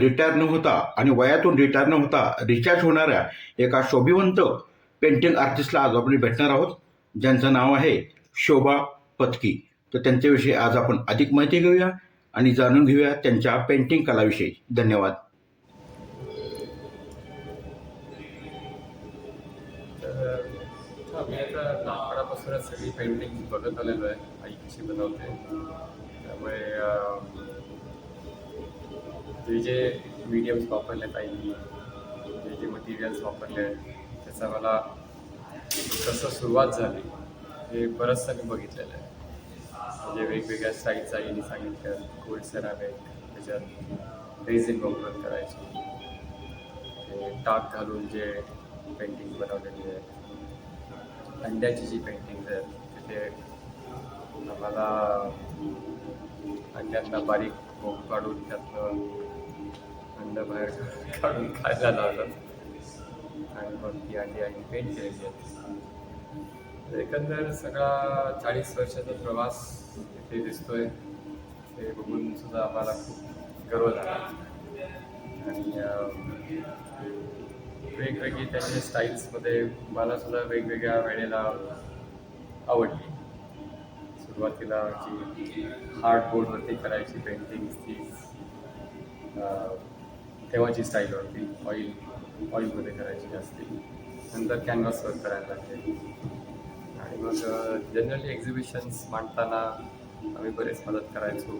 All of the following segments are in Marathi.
रिटायर न होता आणि वयातून रिटायर न होता रिचार्ज होणाऱ्या एका शोभिवंत पेंटिंग आर्टिस्टला आज आपण भेटणार आहोत. ज्यांचं नाव आहे शोभा पत्की तर त्यांच्याविषयी आज आपण अधिक माहिती घेऊया आणि जाणून घेऊया त्यांच्या पेंटिंग कलाविषयी. धन्यवाद. मी आता लहानपणापासूनच सगळी पेंटिंग बघत आलेलो आहे. आई कशी बनवते त्यामुळे म्हणजे जे जे मीडियम्स वापरलेत आईनी जे जे मटेरियल्स वापरले आहेत त्याचा मला कसं सुरुवात झाली हे बरंचसं मी बघितलेलं आहे. म्हणजे वेगवेगळ्या स्टाईल्स आईने सांगितलं गोल्ड सेरामिक त्याच्यात रेझिन वापरून करायची. ते टाक घालून जे पेंटिंग बनवलेली आहे. अंड्याची जी पेंटिंग आहेत तिथे आम्हाला अंड्यांना बारीक काढून त्यातलं अंड बाहेर काढून खायला लावलं. आणि मग ती अंडी आणि पेंट केलेली एकंदर सगळा चाळीस वर्षाचा प्रवास इथे दिसतोय. ते बघून सुद्धा आम्हाला खूप गर्व झाला. आणि वेगवेगळी त्यांच्या स्टाईल्समध्ये मला सुद्धा वेगवेगळ्या वेळेला आवडली. सुरुवातीला जी हार्डबोर्डवरती करायची पेंटिंग्स ती तेव्हाची स्टाईल होती. ऑइल ऑइलमध्ये करायची जास्ती. नंतर कॅनव्हासवर करायला लागले. आणि मग जनरली एक्झिबिशन्स मांडताना आम्ही बरेच मदत करायचो.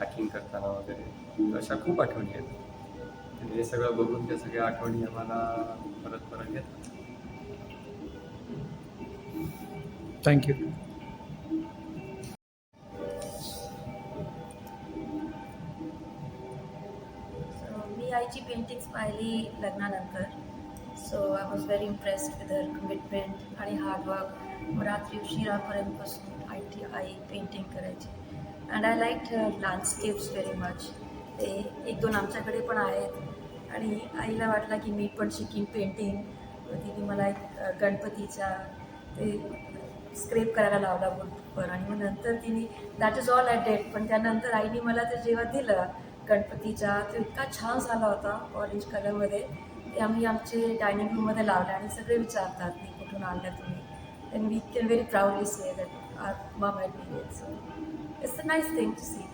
पॅकिंग करताना वगैरे. अशा खूप आठवणी आहेत. आणि हे सगळं बघून त्या सगळ्या आठवणी आम्हाला परत परत येतात. थँक्यू पेंटिंग्स पाहिली लग्नानंतर. So I was very impressed with her commitment आणि हार्डवर्क रात्री उशिरापर्यंत बसून आई टी आई पेंटिंग करायची and I like landscapes very much ते एक दोन आमच्याकडे पण आहेत. आणि आईला वाटलं की मी पण शिकीन पेंटिंग तिने मला एक गणपतीचा ते स्क्रेप करायला लावला बोलपर आणि मग नंतर तिने that is all I date पण त्यानंतर आईने मला ते जेव्हा दिलं गणपतीचा तो इतका छान झाला होता ऑरेंज कलरमध्ये ते आम्ही आमचे डायनिंग रूममध्ये लावले आणि सगळे विचारतात की कुठून आणलं तुम्ही? And we can very proudly say that our mum had made it so it's a nice thing to see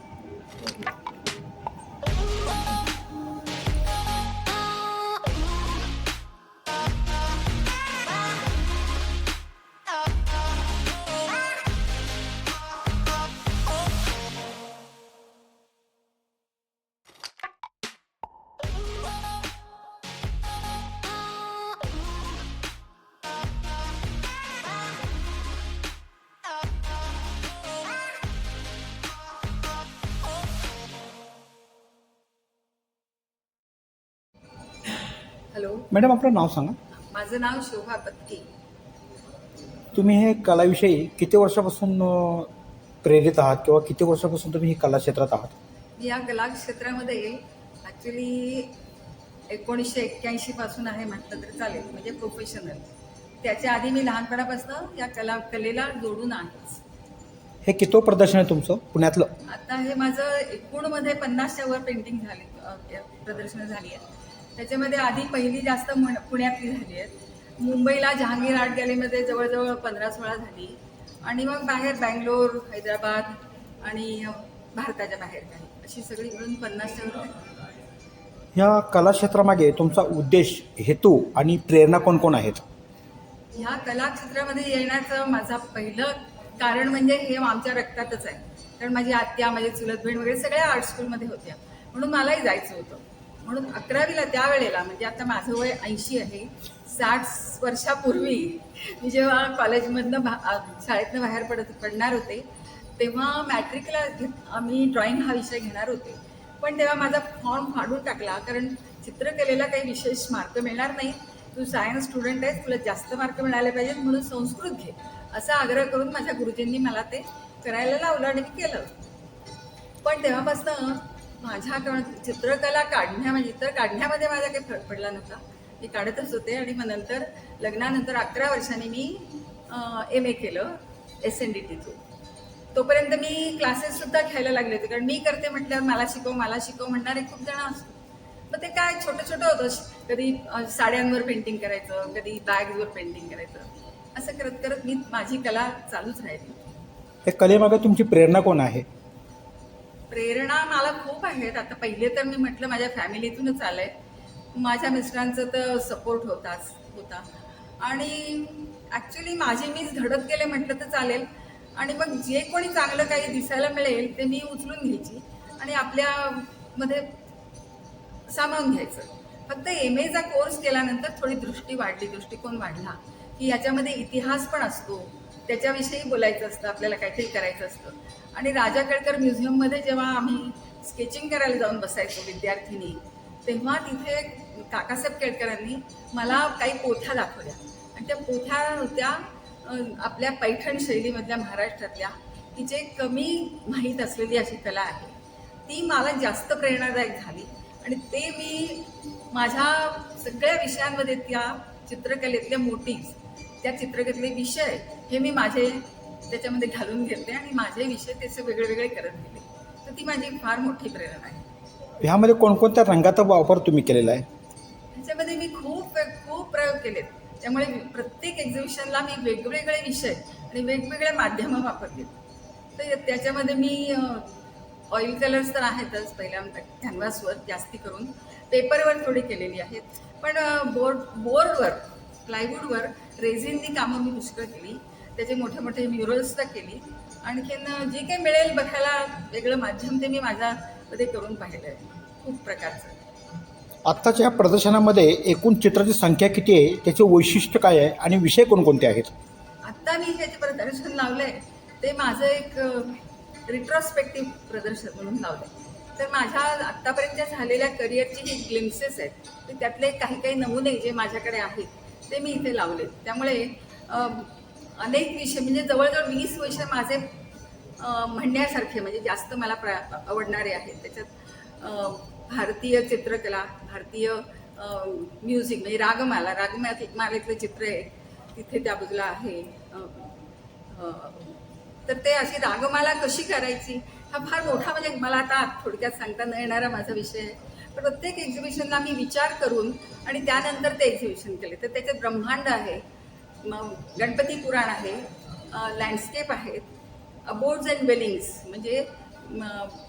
hello. Madam आपलं नाव सांगा. माझं नाव शोभा पत्की. तुम्ही हे कलाविषयी किती वर्षापासून प्रेरित आहात किंवा किती वर्षापासून तुम्ही ही कला क्षेत्रात आहात या कला क्षेत्रामध्ये ॲक्च्युली एकोणीसशे एक्क्याऐंशी पासून आहे म्हटलं तरी चालेल म्हणजे प्रोफेशनल त्याच्या आधी मी लहानपणापासून या कला कलेला जोडून आहेच. हे किती प्रदर्शन आहे तुमचं पुण्यातलं? आता हे माझं एकूणमध्ये पन्नासच्या वर पेंटिंग झाली प्रदर्शनं झाली आहेत त्याच्यामध्ये आधी पहिली जास्त मुण- पुण्यातली झाली आहेत. मुंबईला जहांगीर आर्ट गॅलरीमध्ये जवळजवळ पंधरा सोळा झाली. आणि मग बाहेर बँगलोर हैदराबाद आणि भारताच्या बाहेर काही. अशी सगळी मिळून झाली. ह्या कला क्षेत्रामागे तुमचा उद्देश हेतू आणि प्रेरणा कोण कोण आहेत? ह्या कला क्षेत्रामध्ये येण्याचं माझं पहिलं कारण म्हणजे हे आमच्या रक्तातच आहे. कारण माझी आत्या माझी चुलत बहीण वगैरे सगळ्या आर्ट स्कूलमध्ये होत्या. म्हणून मलाही जायचं होतं. म्हणून अकरावीला त्यावेळेला म्हणजे आता माझं वय ऐंशी आहे साठ वर्षापूर्वी मी जेव्हा कॉलेजमधनं भा शाळेतनं बाहेर पडत पडणार होते तेव्हा मॅट्रिकला घेत आम्ही ड्रॉइंग हा विषय घेणार होते. पण तेव्हा माझा फॉर्म फाडून टाकला कारण चित्रकलेला काही विशेष मार्क मिळणार नाही. तू सायन्स स्टुडंट आहेस तुला जास्त मार्क मिळाले पाहिजेत म्हणून संस्कृत घे. असा आग्रह करून माझ्या गुरुजींनी मला ते करायला लावलं आणि मी केलं. पण तेव्हापासनं माझ्याकडं चित्रकला काढण्या म्हणजे चित्र काढण्यामध्ये माझा काही फरक पडला नव्हता. मी काढतच होते आणि मग नंतर लग्नानंतर अकरा वर्षांनी मी एम ए केलं एस एन डी टीतून तोपर्यंत मी क्लासेससुद्धा घ्यायला लागले होते. कारण मी करते म्हटल्यावर मला शिकव मला शिकव म्हणणारे खूप जण असतात. मग ते काय छोटं छोटं होतं. कधी साड्यांवर पेंटिंग करायचं कधी बॅग्सवर पेंटिंग करायचं. असं करत करत मी माझी कला चालूच राहिली. त्या कलेमागे तुमची प्रेरणा कोण आहे? प्रेरणा मला खूप आहेत आता पहिले तर मी म्हटलं माझ्या फॅमिलीतूनच आलं आहे माझ्या मिस्टरांचं तर सपोर्ट होताच होता. आणि ॲक्च्युली माझी मीच घडत गेले म्हटलं तर चालेल. आणि मग जे कोणी चांगलं काही दिसायला मिळेल ते मी उचलून घ्यायची आणि आपल्यामध्ये सामावून घ्यायचं. फक्त एम एचा कोर्स केल्यानंतर थोडी दृष्टी वाढली दृष्टिकोन वाढला. की याच्यामध्ये इतिहास पण असतो. त्याच्याविषयी बोलायचं असतं आपल्याला काहीतरी करायचं असतं. आणि राजा केळकर म्युझियममध्ये जेव्हा आम्ही स्केचिंग करायला जाऊन बसायचो विद्यार्थिनी तेव्हा तिथे काकासाहेब केळकरांनी मला काही पोथ्या दाखवल्या. आणि त्या पोथ्या होत्या आपल्या पैठण शैलीमधल्या महाराष्ट्रातल्या. की जे कमी माहीत असलेली अशी कला आहे. ती मला जास्त प्रेरणादायक झाली. आणि ते मी माझ्या सगळ्या विषयांमध्ये त्या चित्रकलेतल्या मोटिव्स त्या चित्रकलेतले विषय हे मी माझे त्याच्यामध्ये घालून घेतले आणि माझे विषय त्याचे वेगळे वेगळे करत गेले. तर ती माझी फार मोठी प्रेरणा आहे. ह्यामध्ये कोणकोणत्या रंगाचा वापर तुम्ही केलेला आहे? ह्याच्यामध्ये मी खूप खूप प्रयोग केलेत. त्यामुळे प्रत्येक एक्झिबिशनला मी वेगवेगळे विषय आणि वेगवेगळे माध्यमं वापरलीत. तर त्याच्यामध्ये मी ऑइल कलर्स तर आहेतच पहिल्या कॅनव्हासवर जास्ती करून. पेपरवर थोडी केलेली आहेत. पण बोर्ड बोर्डवर प्लायवूडवर रेझिननी कामं मी पुष्कळ केली. त्याचे मोठे मोठे म्युरल्स तर केली. आणखीन जे काही मिळेल बघायला वेगळं माध्यम ते मी माझ्यामध्ये करून पाहिलं आहे खूप प्रकारचं. आत्ताच्या या प्रदर्शनामध्ये एकूण चित्राची संख्या किती आहे? त्याचे वैशिष्ट्य काय आहे? आणि विषय कोणकोणते आहेत? आत्ता मी हे जे प्रदर्शन लावलंय ते माझं एक रिट्रॉस्पेक्टिव्ह प्रदर्शन म्हणून लावलंय. तर माझ्या आत्तापर्यंतच्या झालेल्या करिअरची ही ग्लिम्सेस आहेत. तर त्यातले काही काही नमुने जे माझ्याकडे आहेत ते मी इथे लावले. त्यामुळे अनेक विषय म्हणजे जवळजवळ वीस विषय माझे म्हणण्यासारखे म्हणजे जास्त मला प्र आवडणारे आहेत. त्याच्यात भारतीय चित्रकला भारतीय म्युझिक म्हणजे रागमाला रागमात मालेतलं चित्र आहे. तिथे त्या बाजूला आहे तर ते अशी रागमाला कशी करायची हा फार मोठा म्हणजे मला आता थोडक्यात सांगता न येणारा माझा विषय आहे. प्रत्येक एक्झिबिशनला मी विचार करून आणि त्यानंतर ते एक्झिबिशन केले. तर त्याच्यात ब्रह्मांड आहे मग गणपती पुराण आहे लँडस्केप आहेत अबोर्ड्स अँड वेलिंग्स म्हणजे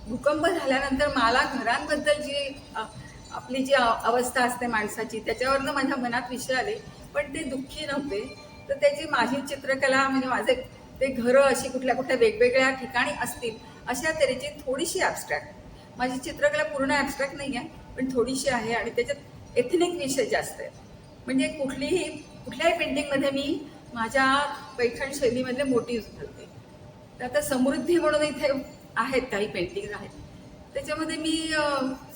भूकंप झाल्यानंतर मला घरांबद्दल जी आपली जी अवस्था असते माणसाची त्याच्यावरनं माझ्या मनात विषय आले पण ते दुःखी नव्हते. तर त्याची माझी चित्रकला म्हणजे माझे ते घरं अशी कुठल्या कुठल्या वेगवेगळ्या ठिकाणी असतील अशा तऱ्हेची थोडीशी ॲबस्ट्रॅक्ट माझी चित्रकला पूर्ण ॲबस्ट्रॅक्ट नाही आहे पण थोडीशी आहे आणि त्याच्यात एथनिक विषय जास्त आहेत म्हणजे कुठलीही कुठल्याही पेंटिंगमध्ये मी माझ्या पैठण शैलीमधले मोटिव्ह घालते तर आता समृद्धी म्हणून इथे आहेत काही पेंटिंग आहेत. त्याच्यामध्ये मी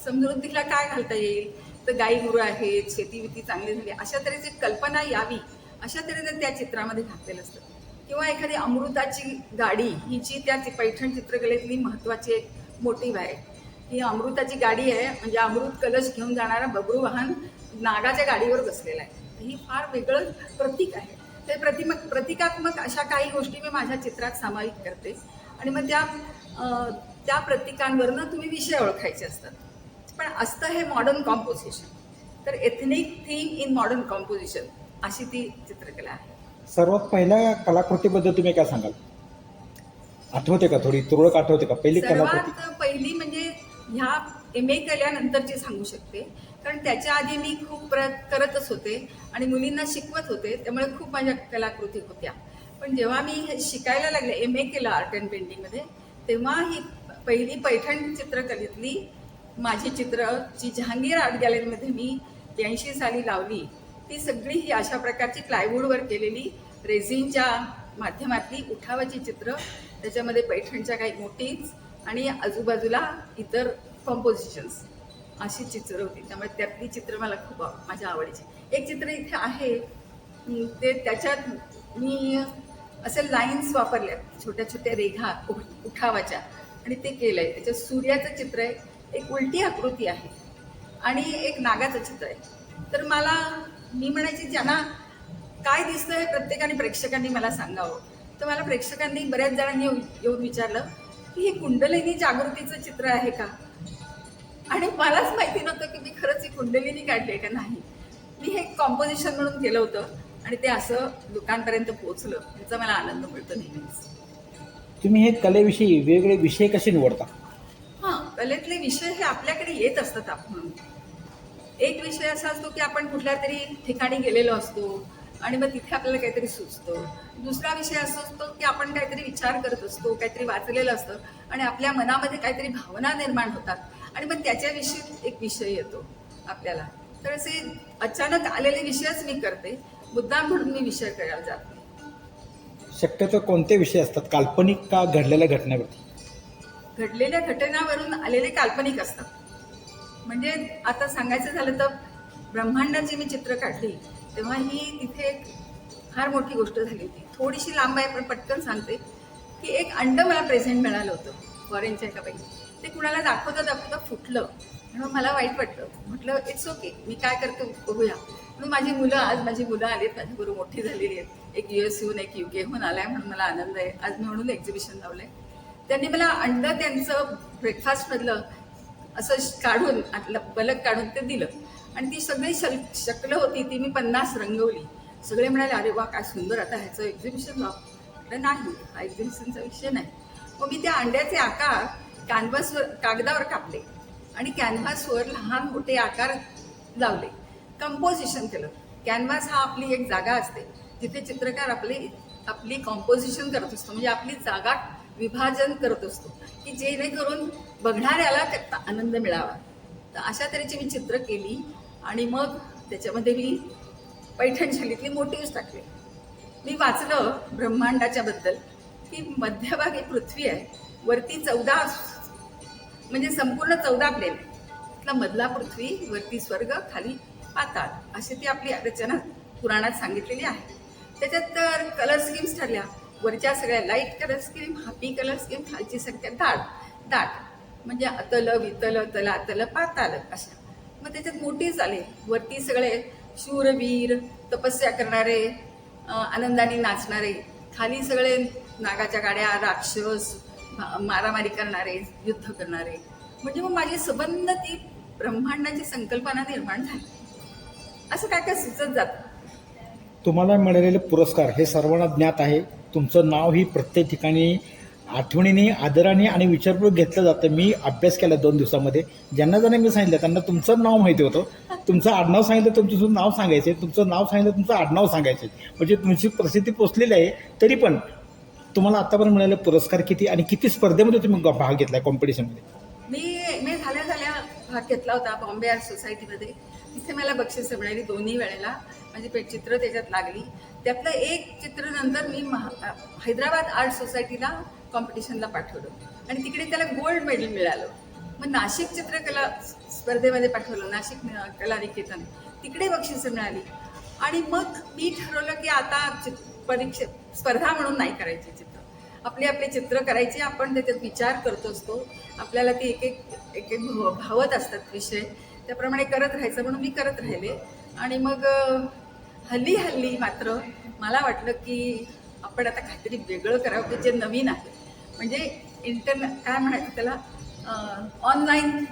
समृद्धीला काय घालता येईल? तर गाई गुरु आहेत शेती विती चांगली झाली अशा तऱ्हेची कल्पना यावी अशा तऱ्हेने त्या चित्रामध्ये घातलेलं असतं. किंवा एखादी अमृताची गाडी ही जी त्या पैठण चित्रकलेतली महत्त्वाची एक मोटिव्ह आहे. ही अमृताची गाडी आहे. म्हणजे अमृत कलश घेऊन जाणारा बबरू वाहन नागाच्या गाडीवर बसलेला आहे. ही फार वेगळं प्रतीक आहे. ते प्रतिमक प्रतिकात्मक अशा काही गोष्टी मी माझ्या चित्रात सामायिक करते. आणि मग त्या त्या प्रतिकांवरनं तुम्ही विषय ओळखायचे असतात. पण असतं हे मॉडर्न कॉम्पोजिशन तर ethnic theme in modern composition अशी ती चित्रकला आहे. सर्वात पहिल्या कलाकृतीबद्दल तुम्ही काय सांगाल? आठवते का थोडी? तुरळक आठवते का? पहिली कलाकृती? पहिली म्हणजे ह्या एम ए केल्यानंतरची सांगू शकते. कारण त्याच्या आधी मी खूप प्र करतच होते आणि मुलींना शिकवत होते त्यामुळे खूप माझ्या कलाकृती होत्या. पण जेव्हा मी शिकायला लागले एम ए केलं आर्ट अँड पेंटिंगमध्ये तेव्हा ही पहिली पैठण चित्रकलेतली माझी चित्र जी जहांगीर आर्ट गॅलरीमध्ये मी ब्याऐंशी साली लावली ती सगळी ही अशा प्रकारची प्लायवूडवर केलेली रेझिनच्या माध्यमातली उठावाची चित्र त्याच्यामध्ये पैठणच्या काही मोठीच आणि आजूबाजूला इतर कॉम्पोजिशन्स अशी चित्र होती. त्यामुळे त्यातली चित्र मला खूप आव- माझ्या आवडीची. एक चित्र इथे आहे. ते त्याच्यात मी असे लाईन्स वापरल्या छोट्या छोट्या रेघा उठ- उठावाच्या. आणि ते केलं आहे त्याच्यात सूर्याचं चित्र आहे. एक उलटी आकृती आहे. आणि एक नागाचं चित्र आहे. तर मला मी म्हणायची ज्यांना काय दिसतं हे प्रत्येकाने प्रेक्षकांनी मला सांगावं. तर मला प्रेक्षकांनी बऱ्याच जणांनी येऊन येऊन विचारलं. की हे कुंडलिनी जागृतीचं चित्र आहे का? आणि मलाच माहिती नव्हतं की मी खरंच ही कुंडलिनी काढली का नाही. मी हे कॉम्पोजिशन म्हणून केलं होतं आणि ते असं लोकांपर्यंत पोहोचलं. याचा मला आनंद मिळतो नेहमीच. तुम्ही हे कलेविषयी वेगवेगळे विषय कसे निवडता? हां कलेतले विषय हे आपल्याकडे येत असतात आपण. एक विषय असा असतो की आपण कुठल्या तरी ठिकाणी गेलेलो असतो. आणि मग तिथे आपल्याला काहीतरी सुचतं. दुसरा विषय असा असतो की आपण काहीतरी विचार करत असतो काहीतरी वाचलेलं असतं आणि आपल्या मनामध्ये काहीतरी भावना निर्माण होतात. आणि मग त्याच्याविषयी एक विषय येतो आपल्याला. तर असे अचानक आलेले विषयच मी करते. मुद्दाम म्हणून मी विषय करायला जात नाही. शक्यतो कोणते विषय असतात? काल्पनिक का घडलेल्या घटनेवरती? घडलेल्या घटनावरून आलेले काल्पनिक असतात. म्हणजे आता सांगायचं झालं तर ब्रह्मांडाची मी चित्र काढली. तेव्हा ही तिथे एक फार मोठी गोष्ट झाली होती. थोडीशी लांब आहे पण पटकन सांगते की एक अंड मला प्रेझेंट मिळालं होतं फॉरेनच्या एकापैकी ते कुणाला दाखवता दाखवता फुटलं. म्हणून मला वाईट वाटलं. म्हटलं इट्स ओके मी काय करते बघूया. म्हणून माझी मुलं आज माझी मुलं आलीत माझ्याबरोबर मोठी झालेली आहेत. एक यू एस येऊन एक यू केहून आलाय म्हणून मला आनंद आहे. आज मी म्हणून एक्झिबिशन लावलंय. त्यांनी मला अंड त्यांचं ब्रेकफास्टमधलं असं काढून आतलं बलक काढून ते दिलं. आणि ती सगळी शल शकलं होती ती मी पन्नास रंगवली. सगळे म्हणाले अरे वा काय सुंदर आता ह्याचं एक्झिबिशन लाव म्हटलं नाही हा एक्झिबिशनचा विषय नाही. मग मी त्या अंड्याचे आकार कॅनव्हासवर कागदावर कापले आणि कॅनव्हासवर लहान मोठे आकार लावले. कंपोजिशन केलं. कॅनव्हास हा आपली एक जागा असते जिथे चित्रकार आपली आपली कॉम्पोजिशन करत असतो म्हणजे आपली जागा विभाजन करत असतो की जेणेकरून बघणाऱ्याला त्याचा आनंद मिळावा. तर अशा तऱ्हेची मी चित्र केली. आणि मग त्याच्यामध्ये मी पैठण शैलीतले मोटिव्स टाकले. मी वाचलं ब्रह्मांडाच्या बद्दल की मध्यभागी पृथ्वी आहे वरती चौदा म्हणजे संपूर्ण चौदा प्लेन त्यातला मधला पृथ्वी वरती स्वर्ग खाली पाताळ अशी ती आपली रचना पुराणात सांगितलेली आहे. त्याच्यात तर कलर स्कीम्स ठरल्या. वरच्या सगळ्या light colour scheme happy colour scheme खालची संख्या दाट दाट. म्हणजे अतल वितल तला तल पाताल अशा. मग त्याच्यात मोठे झाले. वरती सगळे शूरवीर तपस्या करणारे आनंदाने नाचणारे खाली सगळे नागाच्या गाड्या राक्षस मारामारी करणारे युद्ध करणारे. म्हणजे मग माझी सबंध ती ब्रह्मांडाची संकल्पना निर्माण झाली. असं काय काय सुचत जातं? तुम्हाला मिळालेले पुरस्कार हे सर्वांना ज्ञात आहे. तुमचं नाव ही प्रत्येक ठिकाणी आठवणीने आदराने आणि विचारपूर्वक घेतलं जातं. मी अभ्यास केला दोन दिवसामध्ये. ज्यांना ज्यांना मी सांगितलं त्यांना तुमचं नाव माहिती होतं. तुमचं आडनाव सांगितलं तुमचं नाव सांगायचे. तुमचं नाव सांगितलं तुमचं आडनाव सांगायचे. म्हणजे तुमची प्रसिद्धी पोचलेली आहे तरी पण तुम्हाला आतापर्यंत मिळाले पुरस्कार किती आणि किती स्पर्धेमध्ये तुम्ही भाग घेतला कॉम्पिटिशनमध्ये मी मी झाल्या झाल्या भाग घेतला होता बॉम्बे आर्ट सोसायटीमध्ये. तिथे मला बक्षिसं मिळाली दोन्ही वेळेला. माझी पे चित्र त्याच्यात लागली. त्यातलं एक चित्र नंतर मी महा हैदराबाद आर्ट सोसायटीला कॉम्पिटिशनला पाठवलं. आणि तिकडे त्याला गोल्ड मेडल मिळालं. मग नाशिक चित्रकला स्पर्धेमध्ये पाठवलं नाशिक कला निकेतन तिकडे बक्षिसं मिळाली. आणि मग मी ठरवलं की आता चित परीक्षे स्पर्धा म्हणून नाही करायची चित्र. आपले आपले चित्र करायचे आपण त्याच्यात विचार करत असतो. आपल्याला ते एक एक एक एक भाव- भावत असतात विषय. त्याप्रमाणे करत राहायचं म्हणून मी करत राहिले. आणि मग हल्ली हल्ली मात्र मला वाटलं की आपण आता काहीतरी वेगळं करावं की जे नवीन आहे. म्हणजे इंटरने काय म्हणायचं त्याला? ऑनलाईन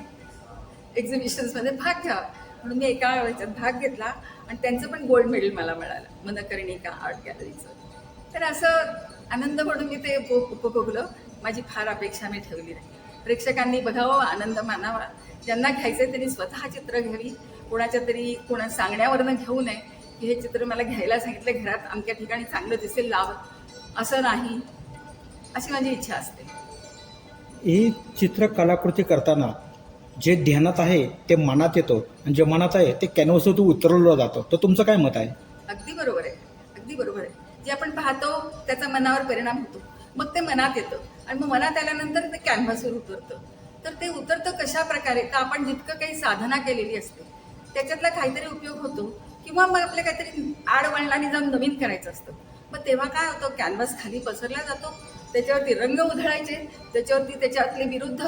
एक्झिबिशन्समध्ये भाग घ्यावा. म्हणून मी एका ह्याच्यात भाग घेतला आणि त्यांचं पण गोल्ड मेडल मला मिळालं मनकर्णिका आर्ट गॅलरीचं तर असं आनंद म्हणून मी ते उपभोगलं. माझी फार अपेक्षा मी ठेवली नाही. प्रेक्षकांनी बघावं आनंद मानावा. ज्यांना घ्यायचं आहे त्यांनी स्वतः चित्र घ्यावी. कोणाच्या तरी कोणा सांगण्यावरनं घेऊ नये. की हे चित्र मला घ्यायला सांगितलं घरात अमक्या ठिकाणी चांगलं दिसेल लाव. असं नाही. अशी माझी इच्छा असते. ही चित्र कलाकृती करताना जे ध्यानात आहे ते मनात येतो. आणि जे मनात आहे ते कॅनव्हसवर उतरवलं जातं. तर तुमचं काय मत आहे? अगदी बरोबर आहे. अगदी बरोबर आहे. जे आपण पाहतो त्याचा मनावर परिणाम होतो. मग ते मनात येतं. आणि मग मनात आल्यानंतर ते कॅनव्हासवर उतरतं. तर ते उतरतं कशा प्रकारे? तर आपण जितकं काही साधना केलेली असते त्याच्यातला काहीतरी उपयोग होतो. किंवा मग आपल्या काहीतरी आडवळणाने जाऊन नवीन करायचं असतं. मग तेव्हा काय होतं? कॅनव्हास खाली पसरला जातो. त्याच्यावरती रंग उधळायचे त्याच्यावरती त्याच्यातले विरुद्ध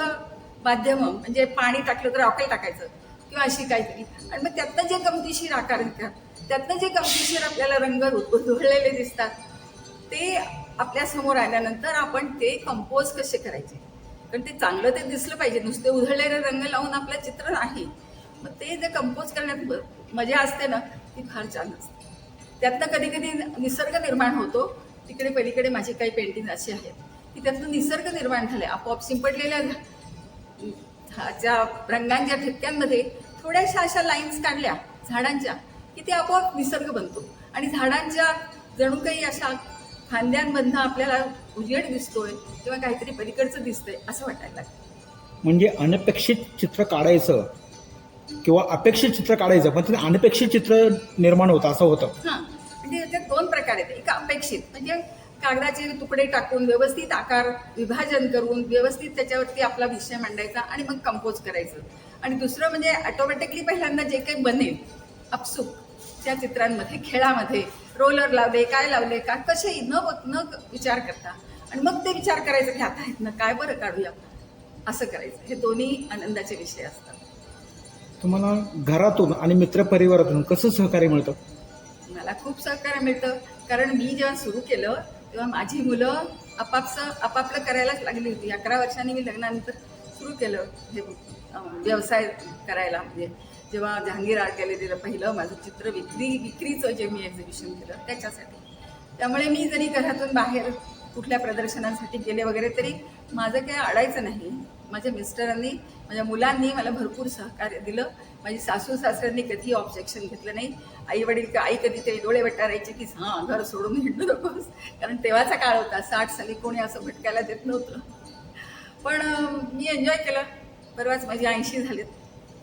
माध्यमं म्हणजे पाणी टाकलं तर रॉकेल टाकायचं किंवा अशी काहीतरी. आणि मग त्यातनं जे गमतीशीर आकार येतात त्यातनं जे गमतीशीर आपल्याला रंग उधळलेले दिसतात ते आपल्यासमोर आल्यानंतर आपण ते कंपोज कसे करायचे? कारण ते चांगलं ते दिसलं पाहिजे नुसते उधळलेले रंग लावून आपलं चित्र नाही. मग ते जे कंपोज करण्यात मजा असते ना ती फार छान असते. त्यातनं कधी कधी निसर्ग निर्माण होतो तिकडे पलीकडे माझी काही पेंटिंग अशी आहेत. की त्यातनं निसर्ग निर्माण झाले आपोआप शिंपडलेल्या झा- ज्या रंगांच्या ठिपक्यांमध्ये थोड्याशा अशा लाईन्स काढल्या झाडांच्या की ते आपोआप निसर्ग बनतो. आणि झाडांच्या जणू काही अशा फांद्यांमधनं आपल्याला उजेड दिसतोय किंवा काहीतरी पलीकडचं दिसतंय असं वाटायला लागतं म्हणजे अनपेक्षित चित्र काढायचं किंवा अपेक्षित चित्र काढायचं पण ते अनपेक्षित चित्र निर्माण होतं असं होतं. हां. म्हणजे याच्यात दोन प्रकार आहेत एक अपेक्षित म्हणजे कागदाचे तुकडे टाकून व्यवस्थित आकार विभाजन करून व्यवस्थित त्याच्यावरती आपला विषय मांडायचा आणि मग कंपोज करायचं. आणि दुसरं म्हणजे ऑटोमॅटिकली पहिल्यांदा जे काही बनेल अपसुक त्या चित्रांमध्ये खेळामध्ये रोलर लावले काय लावले का कसे न न विचार करता. आणि मग ते विचार करायचं की आता आहेत ना काय बरं काढूया? असं करायचं. हे दोन्ही आनंदाचे विषय असतात. तुम्हाला घरातून आणि मित्रपरिवारातून कसं सहकार्य मिळतं? मला खूप सहकार्य मिळतं. कारण मी जेव्हा सुरू केलं तेव्हा माझी मुलं आपापसं आपापलं करायलाच लागली होती. अकरा वर्षांनी मी लग्नानंतर सुरू केलं हे व्यवसाय करायला. म्हणजे जेव्हा जहांगीर आर्ट गॅलरीला पहिलं माझं चित्र विक्री विक्रीचं जे मी एक्झिबिशन केलं त्याच्यासाठी. त्यामुळे मी जरी घरातून बाहेर कुठल्या प्रदर्शनांसाठी गेले वगैरे तरी माझं काही अडायचं नाही. माझ्या मिस्टरांनी माझ्या मुलांनी मला भरपूर सहकार्य दिलं. माझी सासू सासऱ्यांनी कधीही ऑब्जेक्शन घेतलं नाही. आई वडील आई कधी ते डोळे वटारायचे की हां घर सोडून हिंडू नकोस. कारण तेव्हाचा काळ होता. साठ साली कोणी असं भटकायला देत नव्हतं. पण मी एन्जॉय केलं. परवाच माझी ऐंशी झालीत.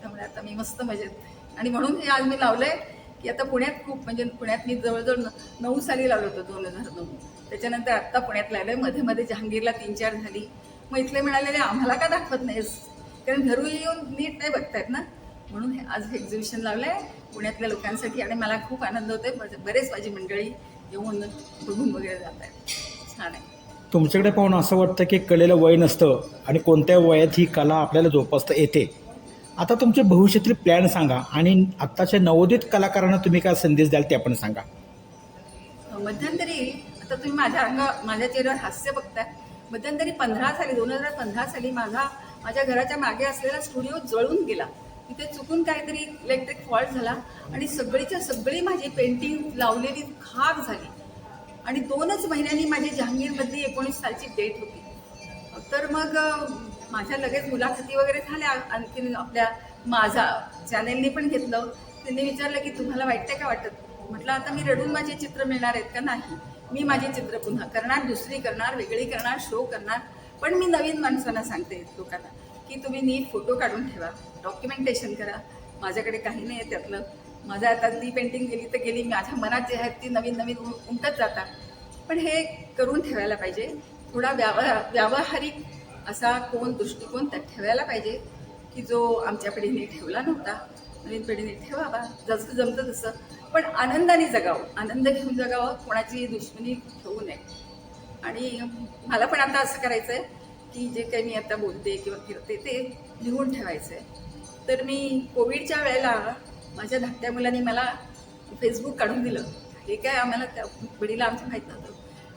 त्यामुळे आता मी मस्त मजेत. आणि म्हणून हे आज मी लावलंय की आता पुण्यात खूप म्हणजे पुण्यात मी जवळजवळ नऊ साली लावलं होतं दोन हजार नऊ. त्याच्यानंतर आत्ता पुण्यात लावलं आहे मध्ये मध्ये जहांगीरला तीन चार झाली. मग इथले म्हणालेले आम्हाला का दाखवत नाहीस? कारण घरून येऊन नीट नाही बघतायत ना? म्हणून हे आज एक्झिबिशन लावलंय पुण्यातल्या लोकांसाठी आणि मला खूप आनंद होतोय. बरे- बरेच माझी मंडळी येऊन बघून वगैरे जात आहेत छान आहे. तुमच्याकडे पाहून असं वाटतं की कलेला वय नसतं आणि कोणत्या वयात ही कला आपल्याला जोपासता येते? आता तुमचे भविष्यातील प्लॅन सांगा आणि आत्ताच्या नवोदित कलाकारांना तुम्ही काय संदेश द्याल ते पण सांगा. मध्यंतरी आता तुम्ही माझ्या अंग माझ्या चेहऱ्यावर हास्य बघताय. मध्यंतरी पंधरा साली दोन हजार पंधरा साली माझा माझ्या घराच्या मागे असलेला स्टुडिओ जळून गेला. तिथे चुकून काहीतरी इलेक्ट्रिक फॉल्ट झाला आणि सगळीच्या सगळी माझी पेंटिंग लावलेली खाक झाली. आणि दोनच महिन्यांनी माझी जहांगीरमधली एकोणीस सालची डेट होती. तर मग माझ्या लगेच मुलाखती वगैरे झाल्या. आणखीन आपल्या माझा चॅनेलने पण घेतलं. त्यांनी विचारलं की तुम्हाला वाटतं का वाटत? म्हटलं आता मी रडून माझे चित्र मिळणार आहेत का नाही? मी माझी चित्र पुन्हा करणार दुसरी करणार वेगळी करणार शो करणार. पण मी नवीन माणसांना सांगते लोकांना की तुम्ही नीट फोटो काढून ठेवा डॉक्युमेंटेशन करा. माझ्याकडे काही नाही आहे त्यातलं. माझं आता ती पेंटिंग गेली तर गेली माझ्या मनात जे आहेत ती नवीन नवीन उमटत जातात. पण हे करून ठेवायला पाहिजे. थोडा व्याव व्यावहारिक असा कोण दृष्टिकोन त्यात ठेवायला पाहिजे की जो आमच्या पिढीने ठेवला नव्हता. नवीन पिढीने ठेवावा. जसं जमतं तसं. पण आनंदाने जगावं. आनंद घेऊन जगावं कोणाची दुश्मनी ठेवू नये. आणि मला पण आता असं करायचं आहे की जे काही मी आता बोलते किंवा फिरते ते लिहून ठेवायचं आहे तर मी कोविडच्या वेळेला माझ्या धाकट्या मुलांनी मला फेसबुक काढून दिलं. हे काय आम्हाला त्या वडीला आमचं माहीत नव्हतं.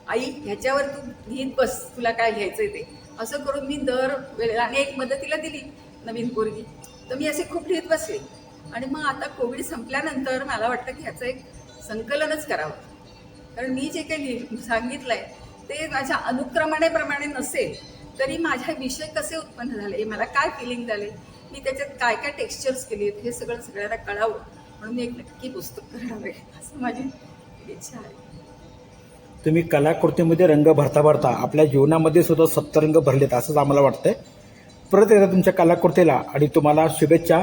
आई ह्याच्यावर तू लिहित बस तुला काय घ्यायचं ते. असं करून मी दर वेळेला आणि एक मदतीला दिली नवीन पोरगी. तर मी असे खूप लिहित बसले. आणि मग आता कोविड संपल्यानंतर मला वाटतं की ह्याचं एक संकलनच करावं. कारण मी जे काही सांगितलं आहे ते माझ्या अनुक्रमणेप्रमाणे नसेल तरी माझ्या विषय कसे उत्पन्न झाले मला काय फिलिंग झाले मी त्याच्यात काय काय टेक्स्चर्स केली आहेत हे सगळं सगळ्यांना कळावं म्हणून मी एक नक्की पुस्तक करणार आहे असं माझी इच्छा आहे. तुम्ही कलाकृतीमध्ये रंग भरता भरता आपल्या जीवनामध्ये सुद्धा सप्तरंग भरलेत असंच आम्हाला वाटतंय. परत एकदा तुमच्या कलाकृतीला आणि तुम्हाला शुभेच्छा.